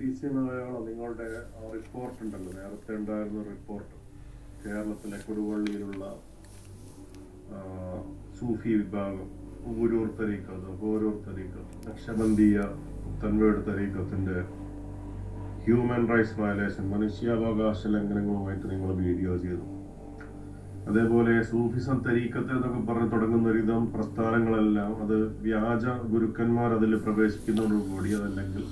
T C Malayalam നിങ്ങളുടെ report ഉണ്ടല്ലോ നേരത്തെ ഉണ്ടായിരുന്ന റിപ്പോർട്ട്. കേരളത്തിലെ കൊടുവള്ളിയിലുള്ള സൂഫി വിഭാഗം ഊരൂർ തരീക്കത്ത് ഓരൂർ തരീക്കത്ത് നക്ഷബന്ധിയ പുത്തൻവേട് തരീക്കത്തിന്റെ ഹ്യൂമൻ റൈറ്റ്സ് വയലേഷൻ മനുഷ്യാവകാശ ലംഘനങ്ങളുമായിട്ട് നിങ്ങൾ വീഡിയോ ചെയ്തു. അതേപോലെ സൂഫിസം തരീക്കത്ത് എന്നൊക്കെ പറഞ്ഞ് തുടങ്ങുന്ന ഒരുവിധം പ്രസ്ഥാനങ്ങളെല്ലാം അത് വ്യാജ ഗുരുക്കന്മാർ അതിൽ പ്രവേശിക്കുന്നതോടുകൂടി അതല്ലെങ്കിൽ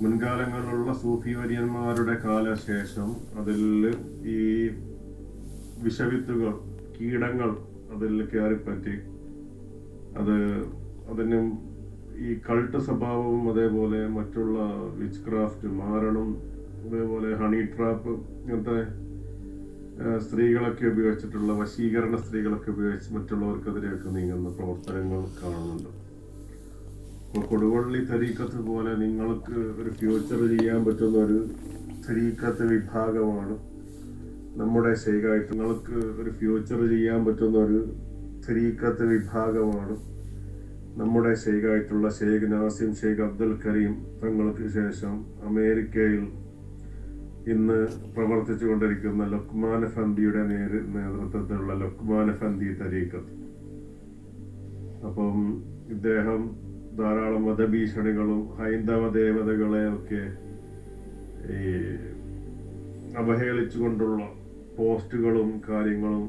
മുൻകാലങ്ങളിലുള്ള സൂഫി വര്യന്മാരുടെ കാലശേഷം അതിൽ ഈ വിഷവിത്തുകൾ കീടങ്ങൾ അതിൽ കയറിപ്പറ്റി അത് അതിനും ഈ കൾട്ട് സ്വഭാവവും അതേപോലെ മറ്റുള്ള വിച്ച് ക്രാഫ്റ്റ് മാരണം അതേപോലെ ഹണി ട്രാപ്പ് ഇങ്ങനത്തെ സ്ത്രീകളൊക്കെ ഉപയോഗിച്ചിട്ടുള്ള വശീകരണ സ്ത്രീകളൊക്കെ ഉപയോഗിച്ച് മറ്റുള്ളവർക്കെതിരെയൊക്കെ നീങ്ങുന്ന പ്രവർത്തനങ്ങൾ കാണുന്നുണ്ട്. കൊടുവള്ളി തരീക്കത്ത് പോലെ നിങ്ങൾക്ക് ഒരു ഫ്യൂച്ചർ ചെയ്യാൻ പറ്റുന്ന ഒരു തരീക്കത്ത് വിഭാഗമാണ് നമ്മുടെ ശൈഖായിട്ട്. നിങ്ങൾക്ക് ഒരു ഫ്യൂച്ചർ ചെയ്യാൻ പറ്റുന്ന ഒരു തരീക്കത്ത് വിഭാഗമാണ് നമ്മുടെ ഷെയ്ഖായിട്ടുള്ള ഷെയ്ഖ് നാസിം ഷെയ്ഖ് അബ്ദുൽ കരീം തങ്ങൾക്ക് ശേഷം അമേരിക്കയിൽ ഇന്ന് പ്രവർത്തിച്ചു കൊണ്ടിരിക്കുന്ന ലൊക്മാൻ ഫന്തിയുടെ നേര് നേതൃത്വത്തിലുള്ള ലൊക്മാൻ ഫന്തി തരീക്കത്ത്. അപ്പം ഇദ്ദേഹം ധാരാളം മതഭീഷണികളും ഹൈന്ദവ ദേവതകളെ ഒക്കെ ഈ അവഹേളിച്ചുകൊണ്ടുള്ള പോസ്റ്റുകളും കാര്യങ്ങളും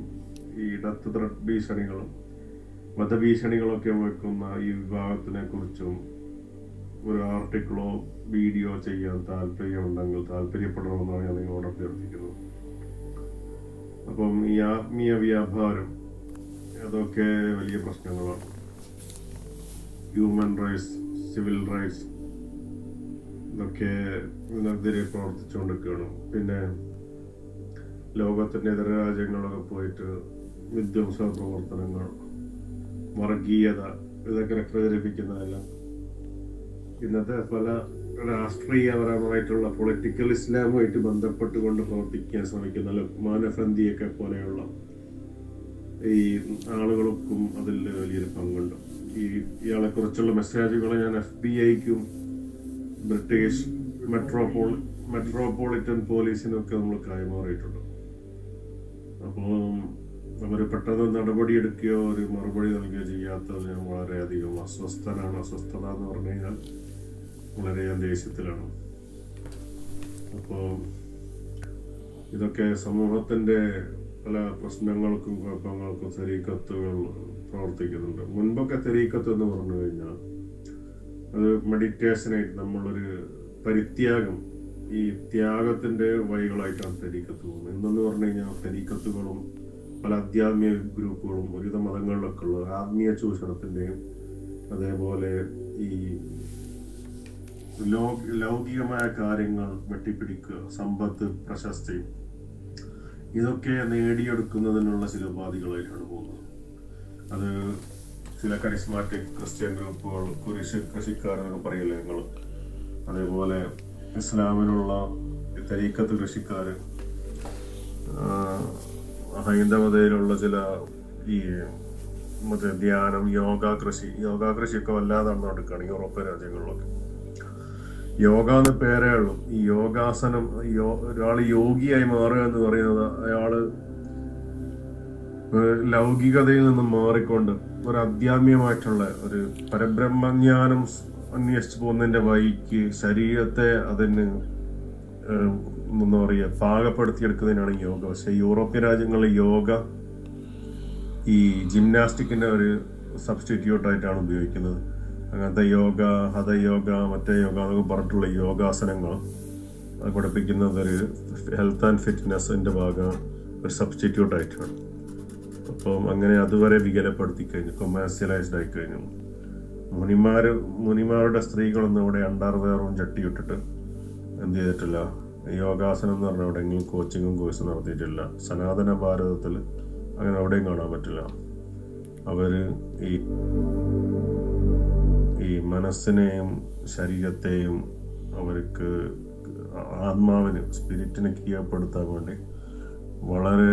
ഈ ഡെത്ത് ത്രട്ട് ഭീഷണികളും വധഭീഷണികളൊക്കെ വെക്കുന്ന ഈ വിഭാഗത്തിനെ കുറിച്ചും ഒരു ആർട്ടിക്കിളോ വീഡിയോ ചെയ്യാൻ താല്പര്യമുണ്ടെങ്കിൽ താല്പര്യപ്പെടണമെന്നാണ് ഞാൻ നിങ്ങളോട് അഭ്യർത്ഥിക്കുന്നത്. അപ്പം ഈ ആത്മീയ വ്യാപാരം അതൊക്കെ വലിയ പ്രശ്നങ്ങളാണ്. ഹ്യൂമൻ റൈറ്റ്സ് സിവിൽ റൈറ്റ്സ് ഇതൊക്കെ ഇതിനെതിരെ പ്രവർത്തിച്ചുകൊണ്ടിരിക്കുകയാണ്. പിന്നെ ലോകത്തിന്റെ ഇതര രാജ്യങ്ങളൊക്കെ പോയിട്ട് വിധ്വംസ പ്രവർത്തനങ്ങൾ വർഗീയത ഇതൊക്കെ പ്രചരിപ്പിക്കുന്നതെല്ലാം ഇന്നത്തെ പല രാഷ്ട്രീയപരമായിട്ടുള്ള പൊളിറ്റിക്കൽ ഇസ്ലാമുമായിട്ട് ബന്ധപ്പെട്ടുകൊണ്ട് പ്രവർത്തിക്കാൻ ശ്രമിക്കുന്ന ലുക്മാൻ അഫന്തിയൊക്കെ പോലെയുള്ള ഈ ആളുകൾക്കും അതിൽ വലിയൊരു പങ്കുണ്ട്. ഈ ഇയാളെ കുറിച്ചുള്ള മെസ്സേജുകൾ ഞാൻ എഫ് ബി ഐക്കും ബ്രിട്ടീഷ് മെട്രോപോൾ മെട്രോപൊളിറ്റൻ പോലീസിനൊക്കെ നമ്മൾ കൈമാറിയിട്ടുണ്ട്. അപ്പോൾ അവർ പെട്ടെന്ന് നടപടിയെടുക്കുകയോ ഒരു മറുപടി നൽകുകയോ ചെയ്യാത്തത് ഞാൻ വളരെയധികം അസ്വസ്ഥനാണ്. അസ്വസ്ഥത എന്ന് പറഞ്ഞു കഴിഞ്ഞാൽ വളരെ ദേഷ്യത്തിലാണ്. അപ്പോൾ ഇതൊക്കെ സമൂഹത്തിന്റെ പല പ്രശ്നങ്ങൾക്കും കുഴപ്പങ്ങൾക്കും തെരീക്കത്തുകൾ പ്രവർത്തിക്കുന്നുണ്ട്. മുൻപൊക്കെ തെരീക്കത്ത് എന്ന് പറഞ്ഞു കഴിഞ്ഞാൽ അത് മെഡിറ്റേഷനായിട്ട് നമ്മളൊരു പരിത്യാഗം ഈ ത്യാഗത്തിന്റെ വഴികളായിട്ടാണ് തെരീക്കത്ത് പോകുന്നത്. ഇന്നെന്ന് പറഞ്ഞു കഴിഞ്ഞാൽ തെരീക്കത്തുകളും പല അധ്യാത്മിക ഗ്രൂപ്പുകളും ഒരുവിധ മതങ്ങളിലൊക്കെ ഉള്ള ആത്മീയ ചൂഷണത്തിന്റെയും അതേപോലെ ഈ ലൗകികമായ കാര്യങ്ങൾ വെട്ടിപ്പിടിക്കുക സമ്പത്ത് പ്രശസ്തി ഇതൊക്കെ നേടിയെടുക്കുന്നതിനുള്ള ചില ഉപാധികളായിട്ടാണ് പോകുന്നത്. അത് ചില കരിസ്മാറ്റിക് ക്രിസ്ത്യൻ ഗ്രൂപ്പുകൾ കുരിശ് കൃഷിക്കാരെന്നൊക്കെ പറയില്ലേ നിങ്ങൾ അതേപോലെ ഇസ്ലാമിനുള്ള തരീക്കത്ത് കൃഷിക്കാർ ഹൈന്ദവതയിലുള്ള ചില ഈ മറ്റേ ധ്യാനം യോഗ കൃഷി യോഗ കൃഷിയൊക്കെ വല്ലാതെ നടക്കുകയാണ് യൂറോപ്യൻ രാജ്യങ്ങളിലൊക്കെ. യോഗ എന്ന് പേരേ ഉള്ളൂ. ഈ യോഗാസനം ഒരാൾ യോഗിയായി മാറുക എന്ന് പറയുന്നത് ഏഹ് ലൗകികതയിൽ നിന്നും മാറിക്കൊണ്ട് ഒരു അധ്യാത്മികമായിട്ടുള്ള ഒരു പരബ്രഹ്മജ്ഞാനം അന്വേഷിച്ചു പോകുന്നതിന്റെ വഴിക്ക് ശരീരത്തെ അതിന് എന്താ പറയുക പാകപ്പെടുത്തിയെടുക്കുന്നതിനാണ് യോഗ. പക്ഷെ യൂറോപ്യൻ രാജ്യങ്ങളിൽ യോഗ ഈ ജിംനാസ്റ്റിക്കിന്റെ ഒരു സബ്സ്റ്റിറ്റ്യൂട്ടായിട്ടാണ് ഉപയോഗിക്കുന്നത്. അങ്ങനത്തെ യോഗ ഹതയോഗ മറ്റേ യോഗ എന്നൊക്കെ പറഞ്ഞിട്ടുള്ള യോഗാസനങ്ങൾ അത് പഠിപ്പിക്കുന്നത് ഒരു ഹെൽത്ത് ആൻഡ് ഫിറ്റ്നസ്സിന്റെ ഭാഗം ഒരു സബ്സ്റ്റിറ്റ്യൂട്ട് ആയിട്ടാണ്. അപ്പം അങ്ങനെ അതുവരെ വികലപ്പെടുത്തി കഴിഞ്ഞു കൊമേഴ്സ്യലൈസ്ഡ് ആയി കഴിഞ്ഞു. മുനിമാർ മുനിമാരുടെ സ്ത്രീകളൊന്നും ഇവിടെ അണ്ടർവെയറും ചട്ടിയിട്ടിട്ട് എന്ത് ചെയ്തിട്ടില്ല. യോഗാസനം എന്ന് പറഞ്ഞാൽ എവിടെയെങ്കിലും കോച്ചിങ്ങും കോഴ്സും നടത്തിയിട്ടില്ല. സനാതന ഭാരതത്തിൽ അങ്ങനെ എവിടെയും കാണാൻ പറ്റില്ല. അവർ ഈ ഈ മനസ്സിനെയും ശരീരത്തെയും അവർക്ക് ആത്മാവിന് സ്പിരിറ്റിനെ കീഴപ്പെടുത്താൻ വേണ്ടി വളരെ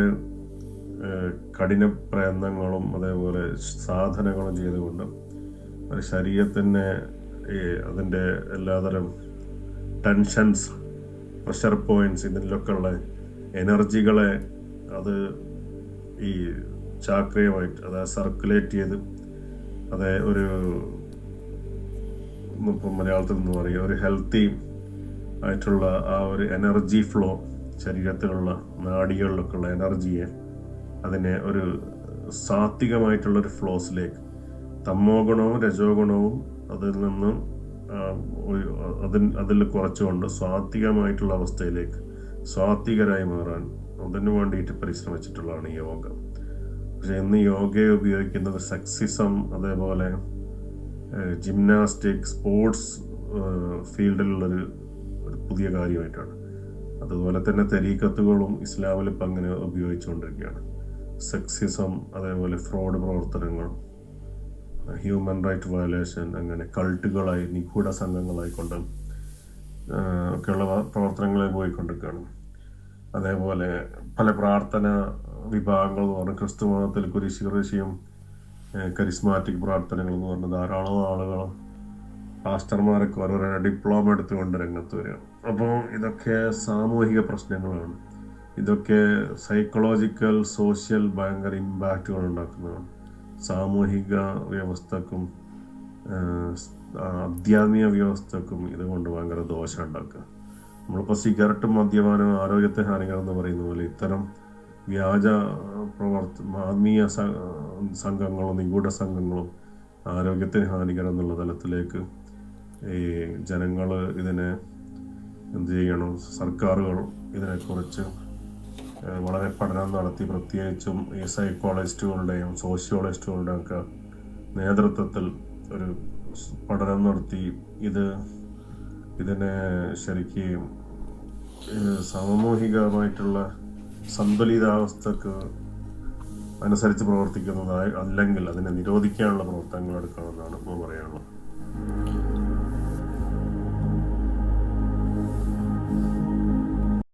കഠിന പ്രയത്നങ്ങളും അതേപോലെ സാധനങ്ങളും ചെയ്തുകൊണ്ട് ഒരു ശരീരത്തിന്റെ അതിന്റെ എല്ലാതരം ടെൻഷൻസ് പ്രഷർ പോയിന്റ്സ് ഇതിലൊക്കെ ഉള്ള എനർജികളെ അത് ഈ ചാക്രിയമായിട്ട് അതായത് സർക്കുലേറ്റ് ചെയ്ത് അത് ഒരു മലയാളത്തിൽ എന്ന് പറയുക ഒരു ഹെൽത്തി ആയിട്ടുള്ള ആ ഒരു എനർജി ഫ്ലോ ശരീരത്തിലുള്ള നാടികളിലൊക്കെ ഉള്ള എനർജിയെ അതിനെ ഒരു സാത്വികമായിട്ടുള്ളൊരു ഫ്ലോസിലേക്ക് തമോ ഗുണവും രജോ ഗുണവും അതിൽ നിന്നും അതിൽ അതിൽ കുറച്ചുകൊണ്ട് സാത്വികമായിട്ടുള്ള അവസ്ഥയിലേക്ക് സാത്വികരായി മാറാൻ അതിനു വേണ്ടിയിട്ട് പരിശ്രമിച്ചിട്ടുള്ളതാണ് യോഗ. പക്ഷെ ഇന്ന് യോഗയെ ഉപയോഗിക്കുന്നത് സക്സിസം അതേപോലെ ജിംനാസ്റ്റിക് സ്പോർട്സ് ഫീൽഡിലുള്ളൊരു ഒരു പുതിയ കാര്യമായിട്ടാണ്. അതുപോലെ തന്നെ തെരീക്കത്തുകളും ഇസ്ലാമിൽ ഇപ്പം അങ്ങനെ ഉപയോഗിച്ചുകൊണ്ടിരിക്കുകയാണ്. സെക്സിസം അതേപോലെ ഫ്രോഡ് പ്രവർത്തനങ്ങൾ ഹ്യൂമൻ റൈറ്റ് വയലേഷൻ അങ്ങനെ കൾട്ടുകളായി നിഗൂഢ സംഘങ്ങളായിക്കൊണ്ട് ഒക്കെയുള്ള പ്രവർത്തനങ്ങളെ പോയിക്കൊണ്ടിരിക്കുകയാണ്. അതേപോലെ പല പ്രാർത്ഥന വിഭാഗങ്ങൾ എന്ന് പറഞ്ഞാൽ ക്രിസ്തു മതത്തിൽ കുരിശ് ഋഷിയും കരിസ്മാറ്റിക് പ്രവർത്തനങ്ങൾ എന്ന് പറഞ്ഞ ധാരാളം ആളുകൾ പാസ്റ്റർമാരൊക്കെ ഓരോരോ ഡിപ്ലോമ എടുത്തുകൊണ്ട് രംഗത്ത് വരിക അപ്പോൾ ഇതൊക്കെ സാമൂഹിക പ്രശ്നങ്ങളാണ്. ഇതൊക്കെ സൈക്കോളജിക്കൽ സോഷ്യൽ ഭയങ്കര ഇമ്പാക്റ്റുകൾ ഉണ്ടാക്കുന്നതാണ്. സാമൂഹിക വ്യവസ്ഥക്കും ആധ്യാത്മിക വ്യവസ്ഥക്കും ഇതുകൊണ്ട് ഭയങ്കര ദോഷം ഉണ്ടാക്കുക. നമ്മളിപ്പോൾ സിഗരറ്റും മദ്യപാനവും ആരോഗ്യത്തെ ഹാനികരം എന്ന് പറയുന്ന പോലെ ഇത്തരം വ്യാജ പ്രവർത്ത ആത്മീയ സംഘങ്ങളും നിഗൂഢ സംഘങ്ങളും ആരോഗ്യത്തിന് ഹാനികരം എന്നുള്ള തലത്തിലേക്ക് ഈ ജനങ്ങൾ ഇതിനെ എന്ത് ചെയ്യണം? സർക്കാരുകൾ ഇതിനെക്കുറിച്ച് വളരെ പഠനം നടത്തി പ്രത്യേകിച്ചും ഈ സൈക്കോളജിസ്റ്റുകളുടെയും സോഷ്യോളജിസ്റ്റുകളുടെയും ഒക്കെ നേതൃത്വത്തിൽ ഒരു പഠനം നടത്തി ഇത് ഇതിനെ ശരിക്കും സാമൂഹികമായിട്ടുള്ള സന്തുലിതാവസ്ഥക്ക് അനുസരിച്ച് പ്രവർത്തിക്കുന്നതായി അല്ലെങ്കിൽ അതിനെ നിരോധിക്കാനുള്ള പ്രവർത്തനങ്ങൾ എടുക്കണമെന്നാണ് പറയാനുള്ളത്.